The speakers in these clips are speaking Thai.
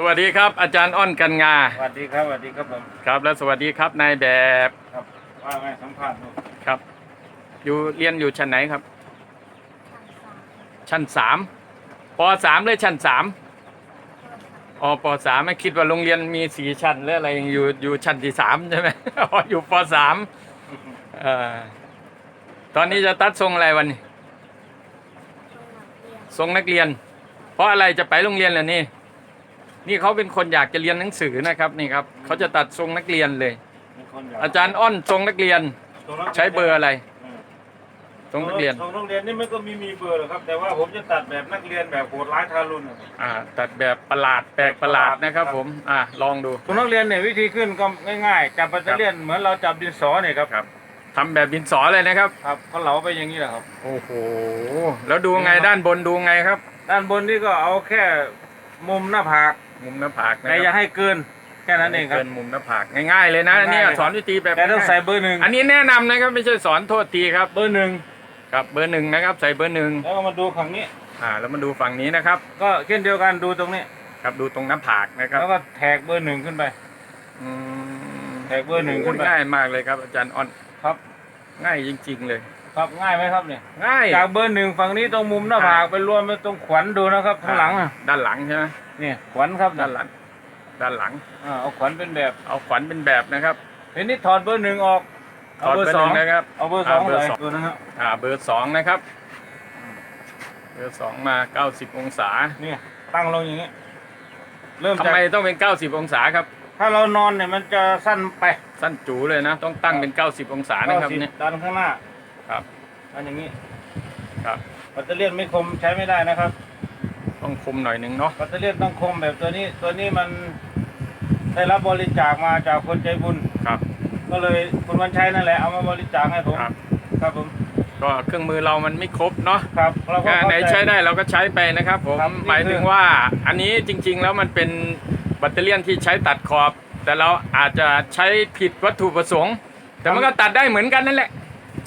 สวัสดีครับ อาจารย์อ้อนกันงาสวัสดีครับสวัสดีครับผมครับ และสวัสดีครับนายแบบครับว่าไงสัมภาษณ์ดูครับ อยู่เรียนอยู่ชั้นไหนครับ ชั้นสามปสามเลยชั้นสามอ๋อปสามไม่คิดว่าโรงเรียนมีสี่ชั้นหรืออะไรยังอยู่อยู่ชั้นที่สามใช่ไหมอ๋ออยู่ปสามเอ่อตอนนี้จะตัดทรงอะไรวันนี้ทรงนักเรียน เพราะอะไรจะไปโรงเรียนเหรอนี่ นี่เขาเป็นคนอยากจะเรียนหนังสือนะครับนี่ครับเขาจะตัดทรงนักเรียนเลยมีคนอยากอาจารย์อ้อนทรงนักเรียนตรงนั้นใช้เบอร์อะไรอืมทรงนักเรียนตรงโรงเรียนนี่มันก็มีมีเบอร์หรอกครับ แต่ว่าผมจะตัดแบบนักเรียนแบบโหดร้ายทารุณนะครับอ่า ตัดแบบประหลาดแปลกประหลาดนะครับครับผมอ่าลองดูตรงนักเรียนเนี่ยวิธีขึ้นก็ง่ายๆจับแบตเตอรี่เหมือนเราจับดินสอเนี่ยครับครับทำแบบดินสอเลยนะครับ ครับก็เหลาไปอย่างนี้แหละครับ โอ้โห แล้วดูไงด้านบนดูไงครับ ด้านบนนี่ก็เอาแค่มุมหน้าผาก มุมหน้าผากนะแต่คอย่ารับให้เกินแค่นั้นเองครับเกินมุมหน้าผากง่ายๆเลยนะง่ายๆ เนี่ยเลยครับสอนวิธีแบบแต่ต้องใส่ง่ายเบอร์หนึ่งๆอันนี้แนะนำนะครับไม่ใช่สอนโทษทีครับเบอร์หนึ่งครับเบอร์หนึ่งนะครับใส่เบอร์หนึ่งแล้วก็มาดูฝั่งนี้ อ่าแล้วมาดูฝั่งนี้นะครับก็เช่นเดียวกันดูตรงนี้ ครับดูตรงหน้าผากนะครับแล้วก็แท็กเบอร์หนึ่งขึ้นไป อืมแท็กเบอร์หนึ่งขึ้นไป ง่ายมากเลยครับอาจารย์อ้อนครับ ง่ายจริง ๆ เลย ครับง่ายไหมครับเนี่ยง่ายจากเบอร์หนึ่งฝั่งนี้ตรงมุมหน้าผากไปรวมไปตรงขวัญดูนะครับข้างหลังอะด้านหลังใช่ไหมเนี่ยขวัญครับด้านหลัง ด้านหลังอ่าเอาขวัญเป็นแบบเอาขวัญเป็นแบบนะครับทีนี้ถอดเบอร์หนึ่งออกถอดเบอร์หนึ่งนะครับเอาเบอร์สองอ่าเบอร์เลยสองดูนะครับอ่าเบอร์สองนะครับ เบอร์สองมาเก้าสิบองศาเนี่ยตั้งลงอย่างนี้ เริ่มทำจากไมต้องเป็นเก้าสิบองศาครับถ้าเรานอนเนี่ยมันจะสั้นไปสั้นจูเลยนะ ต้องตั้งเป็นเก้าสิบองศานะครับ90เนี่ยดันข้างหน้า ครับดันอย่างนี้ครับแบตเตอรี่ไม่คมใช้ไม่ได้นะครับ ต้องคุมหน่อยหนึงเนาะแบตเตอรี่ต้องคมแบบตัวนี้ตัวนี้มันได้รับบริจาคมาจากคนใจบุญ ครับก็เลยคุณวันชัยนั่นแหละเอามาบริจาคให้ผมครับ ครับผมก็เครื่องมือเรามันไม่ครบเนาะครับเราก็งานไหนเข้าจใช้ได้เราก็ใช้ไปนะครับผมครับนี่หมายถึงว่าอันนี้จริง ๆ แล้วมันเป็นแบตเตอรี่ยนที่ใช้ตัดขอบ แต่เราอาจจะใช้ผิดวัตถุประสงค์ แต่มันก็ตัดได้เหมือนกันนั่นแหละ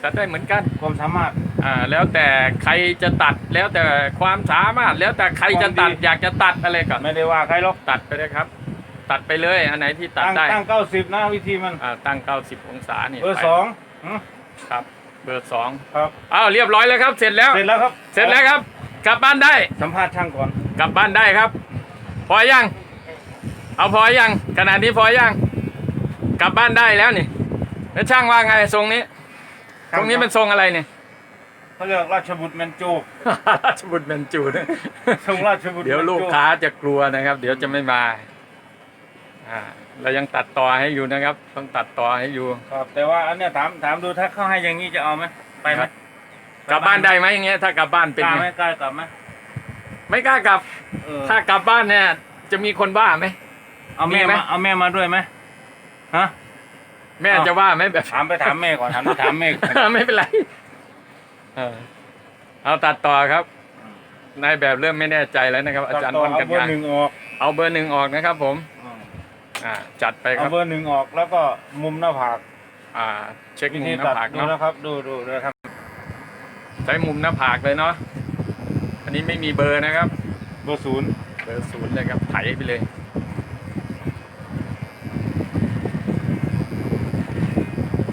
ตัดได้เหมือนกัน ความสามารถ อ่าแล้วแต่ใครจะตัดแล้วแต่ความสามารถ แล้วแต่ใครจะตัดความดี อยากจะตัดอะไรก็ไม่ได้ว่าใครหรอกตัดไปเลยครับ ตัดไปเลยอันไหนที่ตัดตั้งได้ตั้งเก้าสิบนะวิธีมัน อ่าตั้ง 90 องศานี่เบอร์ไปสองหืมครับ เบอร์สองครับอ้าวเรียบร้อยแล้วครับ เสร็จแล้วเสร็จแล้วครับเสร็จแล้วครับ กลับบ้านได้ สัมภาษณ์ช่างก่อน กลับบ้านได้ครับ พอยัง เอาพอยังขนาดนี้พอยัง กลับบ้านได้แล้วนี่แล้วช่างว่าไงทรงนี้ ตรงนี้เป็นทรงอะไรเนี่ยเขาเรียกราชบุตรแมนจู ราชบุตรเบนจูนะทรงราชบุตรเดี๋ยวแมนจูลูกค้าจะกลัวนะครับ เดี๋ยวจะไม่มาอ่าเรายังตัดต่อให้อยู่นะครับ ต้องตัดต่อให้อยู่ครับแต่ว่าอันเนี้ยถามถามดูถ้าเขาให้อย่างนี้จะเอาไหมไปไหมครับกลับบ้านได้ไหมอย่างเงี้ยถ้ากลับบ้านเป็นกล้าไงไหมกล้ากลับไหมไม่กล้ากลับเออถ้ากลับบ้านเนี่ย จะมีคนว่าไหมเอาแม่มีไหมมาเอาแม่มาด้วยไหมฮะ แม่อ้าวจะว่าไหมแบบ ถามไปถามแม่ก่อนถามไปถามแม่ก่อน ไม่เป็นไร เออเอาตัดต่อครับ นายแบบเริ่มไม่แน่ใจแล้วนะครับ อาจารย์ต่อ้อนเอากันเบอร์ยาหนึ่งออกเอาเบอร์หนึ่งออกนะครับผมอืมอ่า จัดไปคเอารับ เบอร์หนึ่งออกแล้วก็มุมหน้าผากอ่า เช็ควิมุธีมหน้าตัดผากดูเนาะ นะครับ ดูดูดูนะครับใช้มุมหน้าผากเลยเนาะ อันนี้ไม่มีเบอร์นะครับ เบอร์ศูนย์เบอร์ศูนย์เลยครับ ไถไปเลย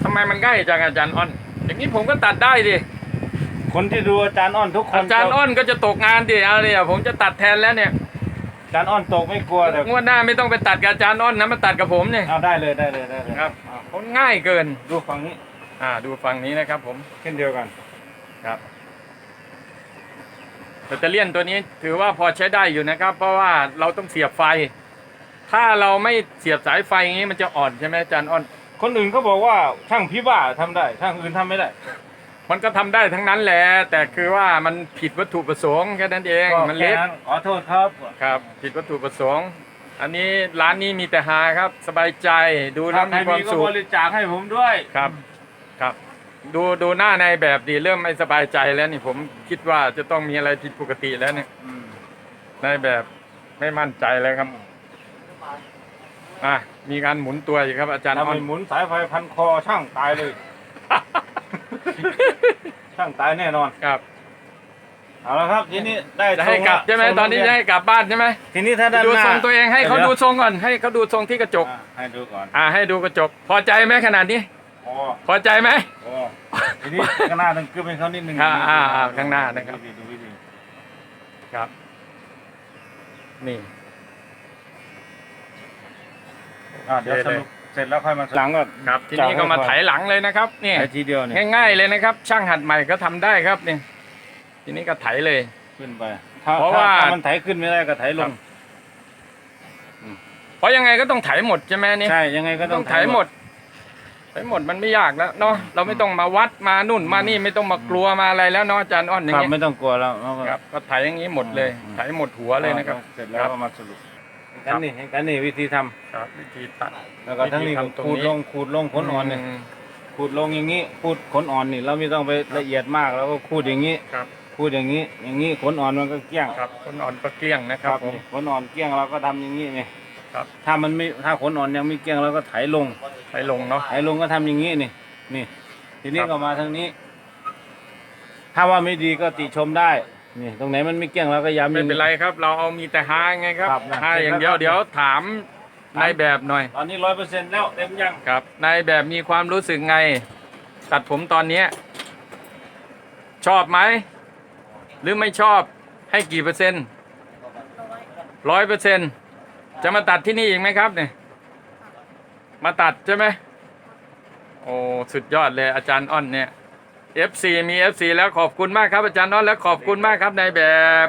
ทำ ไมมันง่ายจังอาจารย์อ้อน อย่างนี้ผมก็ตัดได้ดิคนที่ดูอาจารย์อ้อนทุกคนอาจารย์อ้อนก็จะตกงานดิเอาเลยผมจะตัดแทนแล้วเนี่ยอาจารย์อ้อนตกไม่กลัวแต่งวดหน้าไม่ต้องไปตัดกับอาจารย์อ้อนนะมาตัดกับผมเนี่ยเอาได้เลยได้เลยได้เลยครับเอาผมง่ายเกินดูฝั่งนี้ อ่า ดูฝั่งนี้นะครับ ผมเช่นเดียวกันครับแบตเตอรี่ยนตัวนี้ถือว่าพอใช้ได้อยู่นะครับ เพราะว่าเราต้องเสียบไฟ ถ้าเราไม่เสียบสายไฟอย่างนี้มันจะอ่อนใช่ไหมอาจารย์อ้อน คนอื่นเขาบอกว่าช่างพิบ้าทำได้ช่างอื่นทำไม่ได้ มันก็ทำได้ทั้งนั้นแหละแต่คือว่ามันผิดวัตถุประสงค์แค่นั้นเองก็มันเล็กแค่ขอโทษครับ ครับผิดวัตถุประสงค์ อันนี้ร้านนี้มีแต่ฮาครับ สบายใจดูแล้ถ้าวใครมีความมีก็สุขบริจาคให้ผมด้วย ครับครับ ดูดูหน้าในแบบดีเริ่มไม่สบายใจแล้วนี่ผมคิดว่าจะต้องมีอะไรผิดปกติแล้วเนี่ยอืมในแบบไม่มั่นใจเลยครับ อะมีการหมุนตัวอยู่ครับอาจารย์ถ้าอ้อไม่น หมุนสายไฟพันคอช่างตายเลย ช่างตายแน่นอนครับเอาละครับทีนี้ได้จะให้กลับใช่ไหมทรงตอนนี้โรงจะเรียให้กลับบ้านใช่ไหมทีนี้ถ้าด้านดูหน้าทรงตัวเองให้เขาดูดี๋ยวทรงก่อนให้เขาดูทรงที่กระจก อะให้ดูก่อนอ่าให้ดูกระจก พอใจไหมขนาดนี้โอ้พอใจไหม โอ้ทีนี้ข้างหน้าต้องกึบให้เขานิดนึงอ่าอ่าอ่าข้างหน้านะครับ ดูวิธีดูวิธีครับ นี่ อ่าเดี๋ยวโอเคสเลยรุปเสร็จแล้วค่อยมาหลังก็ ครับทีนี้ก็มาไถหลังเลยนะครับนี่ไถทีเดียวเนี่ยง่าย ๆเลยนะครับ ช่างหัดใหม่ก็ทำได้ครับนี่ทีนี้ก็ไถเลย ขึ้นไปถ้าเพราะถ้ว่า ถ้ามันไถขึ้นไม่ได้ก็ไถลครังบเพราะยังไงก็ต้องไถหมดใช่ไหมนี่ใช่ยังไงก็ต้ต้อองงไถหมดไถหมดมันไม่ยากแล้วเนาะเราไม่ต้องมาวัดมานุ่นมานี่ไม่ต้องมากลัวมาอะไรแล้วเนาะอาจารย์อ้อนอย่าคงรับเงี้ยไม่ต้องกลัวแล้วเราก็ครับก็ไถอย่างนี้หมดเลยอืม ไถหมดหัวเลยนะครับ เสร็จแล้วก็มาสรุป กันนี่กันนี่วิธีทำครับวิธีตัด แล้วก็ทั้งนี้ก็วิธีทำตรงขูดนี้ลงขูดลงขนอ่อนเนี่ยมขูดลงอย่างนี้ขูดขนอ่อนนี่เราไม่ต้องไปละเอียดมากแล้วก็ขูดอย่างนี้ครับขูดอย่างนี้ อย่างนี้ขนอ่อนมันก็เกลี้ยงครับคนอ่อนก็เกลี้ยงนะครับผมนี่ขนอ่อนเกลี้ยงเราก็ทำอย่างนี้นี่ครับถ้ามันไม่ถ้าขนอ่อนยังไม่เกลี้ยงเราก็ไถลงไถลงเนาะไถลงก็ทำอย่างนี้นี่นี่ ทีนี้ครับ ก็มาทางนี้ ถ้าว่าไม่ดีก็ติชมได้ นี่ตรงไหนมันไม่เกลี้ยงเราก็ย้ำ ไม่เป็นไรครับ เราเอามีแต่หาไงครับครับนะหาอย่างเดียวเสร็จแล้วเดี๋ยวถามครับนายแบบหน่อยตอนนี้ร้อยเปอร์เซ็นต์แล้วเต็มยังครับนายแบบมีความรู้สึกไง ตัดผมตอนเนี้ยชอบไหม หรือไม่ชอบให้กี่เปอร์เซ็นต์ร้อยเปอร์เซ็นต์จะมาตัดที่นี่อีกไหมครับเนี่ยมาตัดใช่ไหมโอ้สุดยอดเลยอาจารย์อ้อนเนี่ย FC มี FC แล้วขอบคุณมากครับอาจารย์น้อนและขอบคุณมากครับนายแบบ